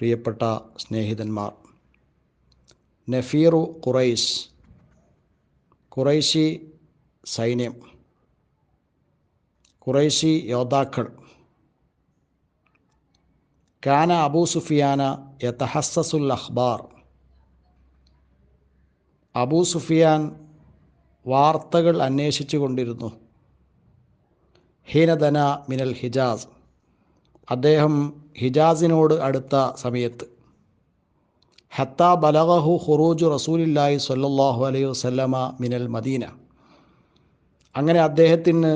പ്രിയപ്പെട്ട സ്നേഹിതന്മാർ നഫീറു ഖുറൈസ് ഖുറൈശി സൈന്യം ഖുറൈശി യോദ്ധാക്കൾ കാന അബൂ സുഫിയാന യതഹസ്സസുൽ അഖ്ബാർ. അബൂ സുഫിയാൻ വാർത്തകൾ അന്വേഷിച്ചു കൊണ്ടിരുന്നു ഹീനദന മിനൽ ഹിജാസ്. അദ്ദേഹം ഹിജാസിനോട് അടുത്ത സമയത്ത് ഹത്ത ബലഗഹു ഖുറൂജു റസൂലില്ലായി സ്വല്ലല്ലാഹു അലൈഹി വസല്ലമ മിനൽ മദീന. അങ്ങനെ അദ്ദേഹത്തിന്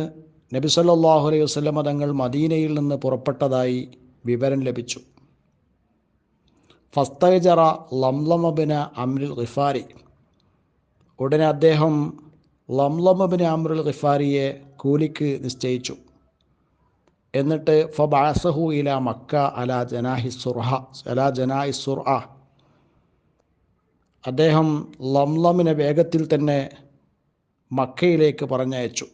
നബി സല്ലാഹു അലൈഹി വസല്ലമ തങ്ങൾ മദീനയിൽ നിന്ന് പുറപ്പെട്ടതായി വിവരം ലഭിച്ചു. ഫസ്തജറ ലംലമബിന അമ്രുൽ ഖിഫാരി ഉടനെ അദ്ദേഹം ലംലമബിന് അമ്രുൽ ഖിഫാരിയെ കൂലിക്ക് നിശ്ചയിച്ചു. എന്നിട്ട് ഫബാസഹു ഇല മക്ക അല ജനാഹി സുർഹ അല ജനാഹി സുർഹ. അദ്ദേഹം ലംലമിനെ വേഗത്തിൽ തന്നെ മക്കയിലേക്ക് പറഞ്ഞയച്ചു.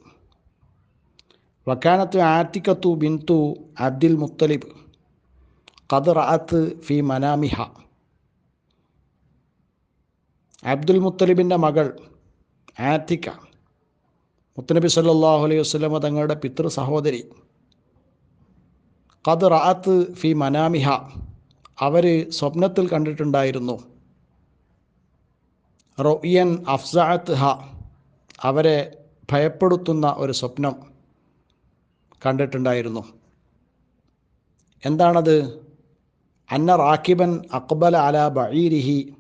വക്കാനത്ത് ആറ്റിക്കത്തു ബിന്തു അബ്ദുൽ മുത്തലിബ് ഖദറാത്ത് ഫി മനാമിഹ. അബ്ദുൽ മുത്തലിബിന്റെ മകൾ ആറ്റിക്ക. മുത്തനബി സല്ലാഹു അലൈഹി വസ്ലമ തങ്ങളുടെ പിതൃ സഹോദരി. ഖദ് റാത്ത് ഫി മനാമിഹ അവർ സ്വപ്നത്തിൽ കണ്ടിട്ടുണ്ടായിരുന്നു. റൊയ്യൻ അഫ്സാത്ത് ഹ അവരെ ഭയപ്പെടുത്തുന്ന ഒരു സ്വപ്നം കണ്ടിട്ടുണ്ടായിരുന്നു. എന്താണത്? അന്ന റാക്കിബൻ അക്ബൽ അല ബഈരിഹി.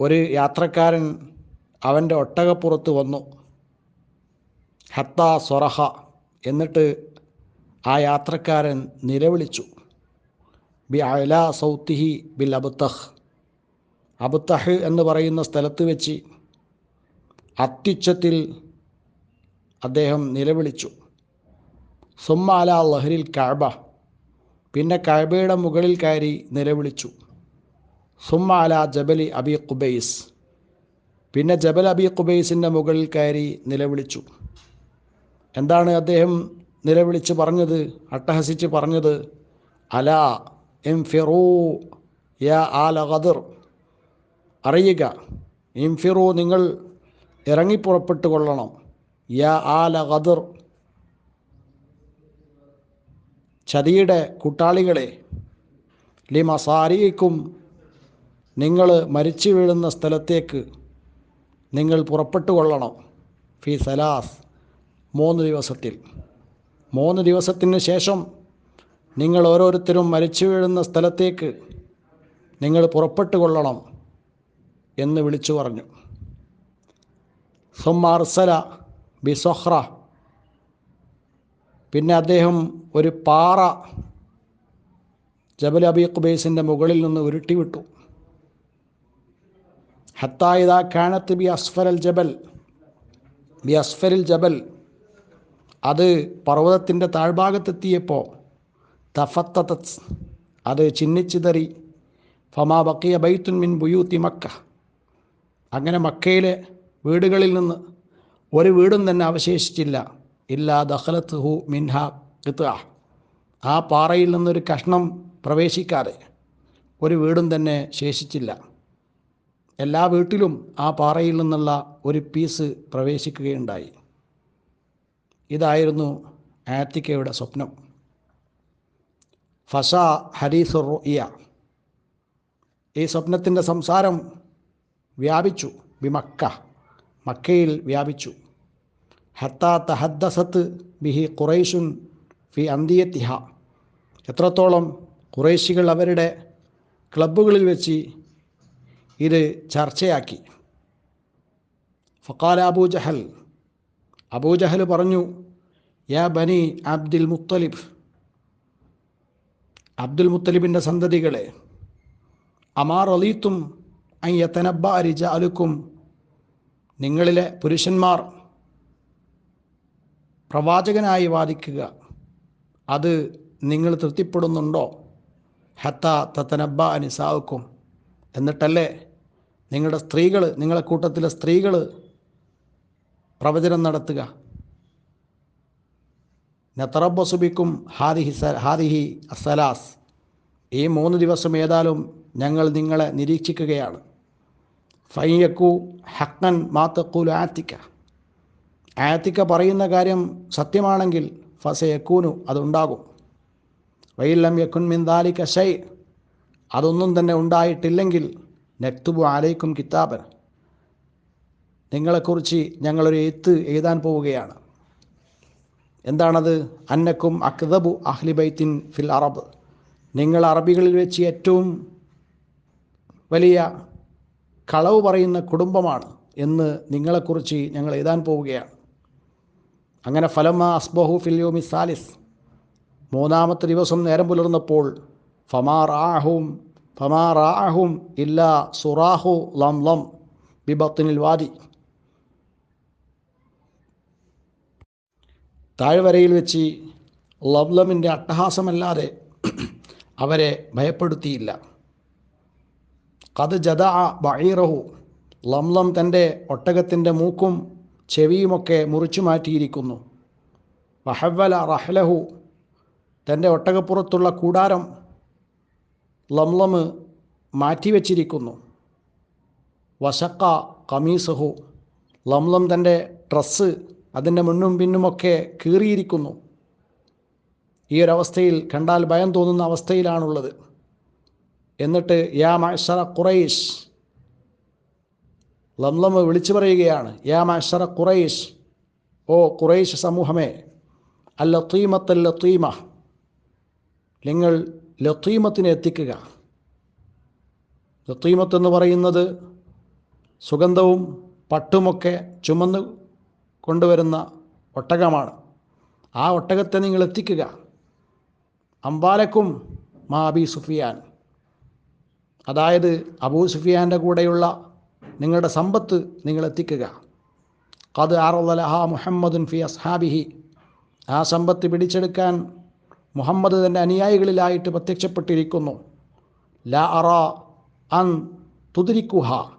ഒരു യാത്രക്കാരൻ അവന്റെ ഒട്ടകപ്പുറത്ത് വന്നു. ഹത്ത സൊറഹ എന്നിട്ട് ആ യാത്രക്കാരൻ നിലവിളിച്ചു. ബി അല സൗത്തിഹി ബിൽ അബുത്തഹ് അബുത്തഹ് എന്ന് പറയുന്ന സ്ഥലത്ത് വെച്ച് അത്യുച്ചത്തിൽ അദ്ദേഹം നിലവിളിച്ചു. സുമ്മാല ലഹരിൽ കഅബ പിന്നെ കഅബയുടെ മുകളിൽ കയറി നിലവിളിച്ചു. സുമ്മാല ജബലി അബി ഖുബൈസ്. പിന്നെ ജബൽ അബി ഖുബൈസിന്റെ മുകളിൽ കയറി നിലവിളിച്ചു. എന്താണ് അദ്ദേഹം നിലവിളിച്ച് പറഞ്ഞത് അട്ടഹസിച്ച് പറഞ്ഞത് അല എം ഫിറൂ യാ ആല ഖദർ. അറിയുക എം ഫിറൂ നിങ്ങൾ ഇറങ്ങിപ്പുറപ്പെട്ടു കൊള്ളണം യാ ആല ഖദർ. ചതിയുടെ കൂട്ടാളികളെ ലിമസാരിക്കും നിങ്ങൾ മരിച്ചു വീഴുന്ന സ്ഥലത്തേക്ക് നിങ്ങൾ പുറപ്പെട്ടു കൊള്ളണം ഫി സലാസ് മൂന്ന് ദിവസത്തിൽ. മൂന്ന് ദിവസത്തിന് ശേഷം നിങ്ങൾ ഓരോരുത്തരും മരിച്ചു വീഴുന്ന സ്ഥലത്തേക്ക് നിങ്ങൾ പുറപ്പെട്ടു കൊള്ളണം എന്ന് വിളിച്ചു പറഞ്ഞു. സൊമാർസല ബിസൊഹ്ര പിന്നെ അദ്ദേഹം ഒരു പാറ ജബൽ അബി ഖുബൈസിന്റെ മുകളിൽ നിന്ന് ഉരുട്ടിവിട്ടു. ഹത്തായിദ കാനത്ത് ബി അസ്ഫരൽ ജബൽ ബി അസ്ഫരിൽ ജബൽ. അത് പർവതത്തിന്റെ താഴ്ഭാഗത്തെത്തിയപ്പോൾ തഫത്ത അത് ചിന്നിച്ചിതറി ഫമാ ബക്കിയ ബൈത്തുൻ മിൻ ബുയൂത്തി മക്ക. അങ്ങനെ മക്കയിലെ വീടുകളിൽ നിന്ന് ഒരു വീടും തന്നെ അവശേഷിച്ചില്ല. ഇല്ലാ ദഹലത്ത് ഹു മിൻഹ കിത്ത ആ പാറയിൽ നിന്നൊരു കഷ്ണം പ്രവേശിക്കാതെ ഒരു വീടും തന്നെ ശേഷിച്ചില്ല. എല്ലാ വീട്ടിലും ആ പാറയിൽ നിന്നുള്ള ഒരു പീസ് പ്രവേശിക്കുകയുണ്ടായി. ഇതായിരുന്നു ആത്തിക്കയുടെ സ്വപ്നം. ഫസ ഹരീസുർ റുഇയ ഈ സ്വപ്നത്തിന്റെ സംസാരം വ്യാപിച്ചു. ബിമക്ക മക്കയിൽ വ്യാപിച്ചു. ഹത്ത തഹദ്ദസത്ത് ബിഹി ഖുറൈഷുൻ ഫി അന്തിയത്തിഹ. എത്രത്തോളം ഖുറൈശികൾ അവരുടെ ക്ലബ്ബുകളിൽ വെച്ച് ഇത് ചർച്ചയാക്കി. ഫക്കാല അബൂ ജഹൽ അബൂ ജഹൽ പറഞ്ഞു യാ ബനി അബ്ദുൽ മുത്തലിബ് അബ്ദുൽ മുത്തലിബിന്റെ സന്തതികളെ അമാർ അലീത്തും അയ്യത്തനബ്ബ അലുക്കും നിങ്ങളിലെ പുരുഷന്മാർ പ്രവാചകനായി വാദിക്കുക. അത് നിങ്ങൾ തൃപ്തിപ്പെടുന്നുണ്ടോ? ഹത്ത തത്തനബ്ബ അനിസാവുക്കും എന്നിട്ടല്ലേ നിങ്ങളുടെ സ്ത്രീകൾ നിങ്ങളെ കൂട്ടത്തിലെ സ്ത്രീകൾ പ്രവചനം നടത്തുക. നത്തറബസുബിക്കും ഹാദിഹി ഹാദിഹി അസലാസ്. ഈ മൂന്ന് ദിവസം ഏതായാലും ഞങ്ങൾ നിങ്ങളെ നിരീക്ഷിക്കുകയാണ്. ഫയ്യക്കു ഹക്കൻ മാത്തക്കൂൽ ആത്തിക്ക. ആത്തിക്ക പറയുന്ന കാര്യം സത്യമാണെങ്കിൽ ഫസയക്കൂനു അതുണ്ടാകും. വൈല്ലം യക്കുൻ മിന്താലിക്ക ഷൈ. അതൊന്നും തന്നെ ഉണ്ടായിട്ടില്ലെങ്കിൽ നക്തുബു ആലയിക്കും കിതാബൻ. നിങ്ങളെക്കുറിച്ച് ഞങ്ങളൊരു എഴുത്ത് എഴുതാൻ പോവുകയാണ്. എന്താണത്? അന്നക്കും അക്തബു അഹ്ലിബൈത്തിൻ ഫിൽ അറബ്. നിങ്ങൾ അറബികളിൽ വെച്ച് ഏറ്റവും വലിയ കളവ് പറയുന്ന കുടുംബമാണ് എന്ന് നിങ്ങളെക്കുറിച്ച് ഞങ്ങൾ എഴുതാൻ പോവുകയാണ്. അങ്ങനെ ഫലമ അസ്ബഹു ഫില്യോമി സാലിസ്. മൂന്നാമത്തെ ദിവസം നേരം പുലർന്നപ്പോൾ ഫമാറാഹും ഫമാറാഹും ഇല്ല സുറാഹു ലം ലം ബിബത്തിനിൽ വാദി. താഴ്വരയിൽ വെച്ച് ലവ്ലമിന്റെ അട്ടഹാസമല്ലാതെ അവരെ ഭയപ്പെടുത്തിയില്ല. കത് ജദ ബഴീറഹു ലംലം തന്റെ ഒട്ടകത്തിന്റെ മൂക്കും ചെവിയുമൊക്കെ മുറിച്ചു മാറ്റിയിരിക്കുന്നു. വഹവല റഹ്ലഹു. തന്റെ ഒട്ടകപ്പുറത്തുള്ള കൂടാരം ലംലം മാറ്റിവെച്ചിരിക്കുന്നു. വശക്ക കമീസഹു. ലംലം തന്റെ ഡ്രസ്സ് അതിന്റെ മുന്നും പിന്നുമൊക്കെ കീറിയിരിക്കുന്നു. ഈ ഒരവസ്ഥയിൽ കണ്ടാൽ ഭയം തോന്നുന്ന അവസ്ഥയിലാണുള്ളത്. എന്നിട്ട് യാ മഷറ ഖുറൈഷ് ലംലം വിളിച്ചു പറയുകയാണ് യാ മഷറ ഖുറൈഷ് ഓ ഖുറൈഷ് സമൂഹമേ അൽ ലത്തീമത്തൽ ലത്തീമ നിങ്ങൾ ലത്തീമത്തിനെ എത്തിക്കുക. ലത്തീമത്ത് എന്ന് പറയുന്നത് സുഗന്ധവും പട്ടുമൊക്കെ ചുമന്ന് കൊണ്ടുവരുന്ന ഒട്ടകമാണ്. ആ ഒട്ടകത്തെ നിങ്ങൾ എത്തിക്കുക. അംബാലക്കും മാബി സുഫിയാൻ. അതായത് അബൂ സുഫിയാന്റെ കൂടെയുള്ള നിങ്ങളുടെ സമ്പത്ത് നിങ്ങൾ എത്തിക്കുക. കത് ആറുലഹ മുഹമ്മദുൻ ഫി അസ്ഹാബിഹി. ആ സമ്പത്ത് പിടിച്ചെടുക്കാൻ മുഹമ്മദ് തന്റെ അനുയായികളിലായിട്ട് പ്രത്യക്ഷപ്പെട്ടിരിക്കുന്നു. ല അറ അൻ തുതിരിക്കുഹ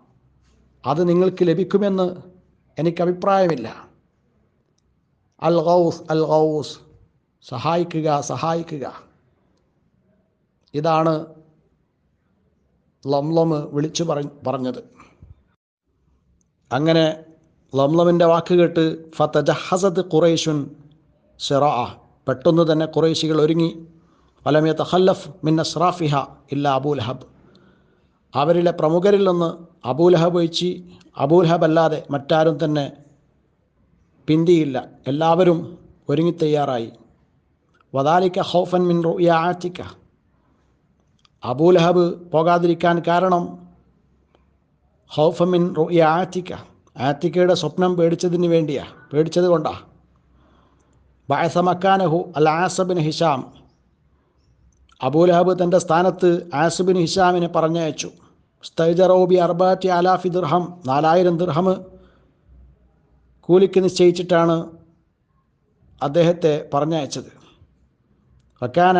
അത് നിങ്ങൾക്ക് ലഭിക്കുമെന്ന് എനിക്ക് അഭിപ്രായമില്ല. അൽ ഗൗസ് അൽ ഗൗസ് സഹായിക്കുക സഹായിക്കുക. ഇതാണ് ലംലം വിളിച്ചു പറ പറഞ്ഞത്. അങ്ങനെ ലംലമിന്റെ വാക്ക് കേട്ട് ഫതജഹസദ് ഖുറൈഷുൻ സിറാ പെട്ടെന്ന് തന്നെ ഖുറൈശികൾ ഒരുങ്ങി. ഫലമേ തഹല്ലഫ് മിൻ അസ്റാഫിഹ ഇല്ല അബൂലഹബ് അവരിലെ പ്രമുഖരിൽ നിന്ന് അബൂലഹബ് ഒഴിച്ച് അബൂലഹബ് അല്ലാതെ മറ്റാരും തന്നെ പിന്തിയില്ല. എല്ലാവരും ഒരുങ്ങി തയ്യാറായി. വദാലിക്ക ഹൗഫൻ മിൻ റുയ ആറ്റിക്ക അബൂലഹബ് പോകാതിരിക്കാൻ കാരണം ഹൗഫൻ മിൻ റുയ ആറ്റിക്ക ആറ്റിക്കയുടെ സ്വപ്നം പേടിച്ചതിന് വേണ്ടിയാ. പേടിച്ചത് കൊണ്ടാ. ബഅസ മക്കാനഹു അൽ ആസബിൻ ഹിഷാം അബൂലഹബ് തന്റെ സ്ഥാനത്ത് ആസുബിൻ ഹിഷാമിനെ പറഞ്ഞയച്ചു. സ്തൈജറോബി അർബാറ്റി അലാഫി ദിർഹം നാലായിരം ദിർഹം കൂലിക്ക് നിശ്ചയിച്ചിട്ടാണ് അദ്ദേഹത്തെ പറഞ്ഞയച്ചത്. വക്കാന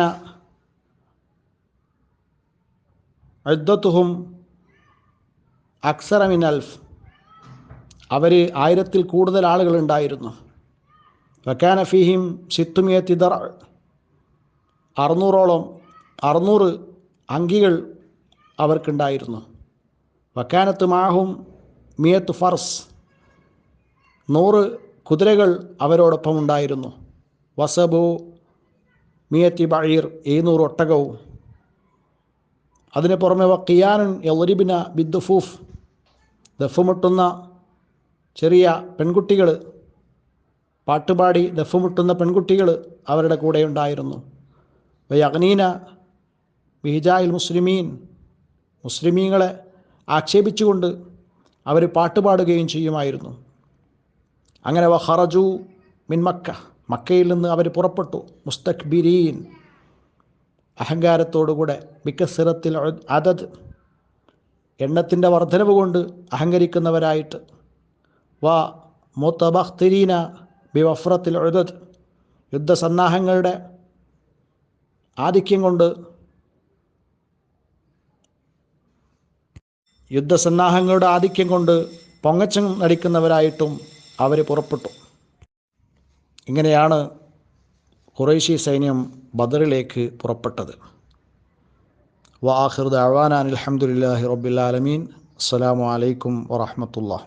അദ്വത്തുഹും അക്സറമിൻ അൽഫ്. അവർ ആയിരത്തിൽ കൂടുതൽ ആളുകളുണ്ടായിരുന്നു വക്കാന ഫിഹിം സിത്തുമിയത്തി തിദർ അറുന്നൂറോളം അറുന്നൂറ് അങ്കികൾ അവർക്കുണ്ടായിരുന്നു. വക്കാനത്ത് മാഹും മിയത്ത് ഫർസ്. നൂറ് കുതിരകൾ അവരോടൊപ്പം ഉണ്ടായിരുന്നു. വസബു മിയത്തി ബഴീർ എഴുന്നൂറ് ഒട്ടകവും. അതിന് പുറമെ വക്കിയാനൻ എറിബിന ബിദ്ദുഫൂഫ് ദഫുമുട്ടുന്ന ചെറിയ പെൺകുട്ടികൾ പാട്ടുപാടി ദഫുമുട്ടുന്ന പെൺകുട്ടികൾ അവരുടെ കൂടെ ഉണ്ടായിരുന്നു. വയഗ്നീന ബിഹിജായിൽ മുസ്ലിമീൻ മുസ്ലിമീങ്ങളെ ആക്ഷേപിച്ചുകൊണ്ട് അവർ പാട്ടുപാടുകയും ചെയ്യുമായിരുന്നു. അങ്ങനെ വ ഹറജു മിൻ മക്ക. മക്കയിൽ നിന്ന് അവർ പുറപ്പെട്ടു. മുസ്തഖ്ബിരീൻ അഹങ്കാരത്തോടുകൂടെ. ബിക്കസിറത്തിൽ അതത് എണ്ണത്തിന്റെ വർധനവ് കൊണ്ട് അഹങ്കരിക്കുന്നവരായിട്ട്. വ മുത്തബഖ്തിരീന ബി വഫ്രത്തിൽ ഉദത് യുദ്ധസന്നാഹങ്ങളുടെ ആധിക്യം കൊണ്ട് യുദ്ധസന്നാഹങ്ങളുടെ ആധിക്യം കൊണ്ട് പൊങ്ങച്ചം നടിക്കുന്നവരായിട്ടും അവർ പുറപ്പെട്ടു. ഇങ്ങനെയാണ് ഖുറൈശി സൈന്യം ബദറിലേക്ക് പുറപ്പെട്ടത്. വാഹിർ ദഅവാനാൻ അലഹമുല്ലാഹി റബ്ബിൽ ആലമീൻ. അസ്സലാമു അലൈക്കും വറഹമത്തുള്ള